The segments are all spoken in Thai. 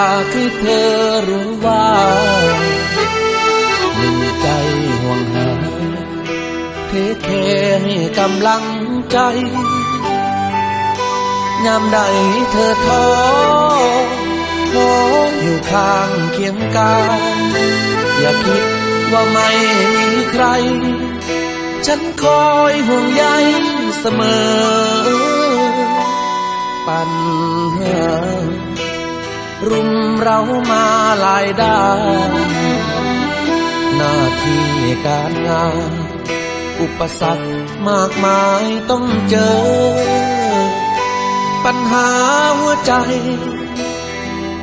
ากให้เธอรู้ว่าหนึ่งใจห่วงหาเทแค่ให้กำลังใจยามใดเธอท้อขออยู่ข้างเคียงกายอย่าคิดว่าไม่มีใคร ฉันคอยห่วงใยเสมอ ปัญหา รุมเรามาหลายด้านหน้าที่การงาน อุปสรรคมากมายต้องเจอ ปัญหาหัวใจ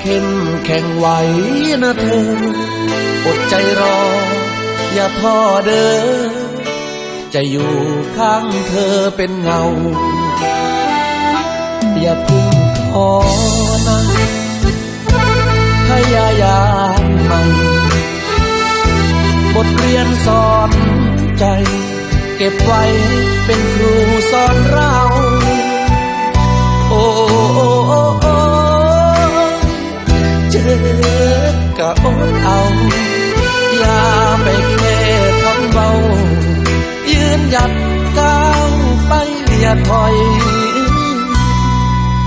เข้มแข็งไหวนะเธอ อดใจรอ อย่าท้อเด้อจะอยู่ข้างเธอเป็นเงา อย่าพึ่งท้อนะ เรียนสอนใจ เก็บไว้เป็นครูสอนเราโอ้โอโอโอเจ็บกะอดเอา อย่าไปแค่คำเบา ยืนหยัดก้าวไปอย่าถอย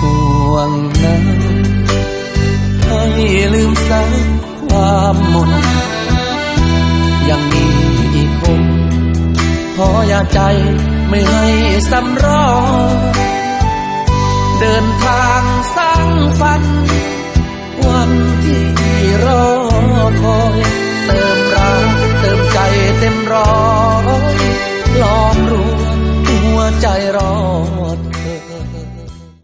ห่วงนะให้ลืมสักความหมด อย่าใจไม่ให้สำรอง เดินทางสร้างฝัน วันที่รอคอย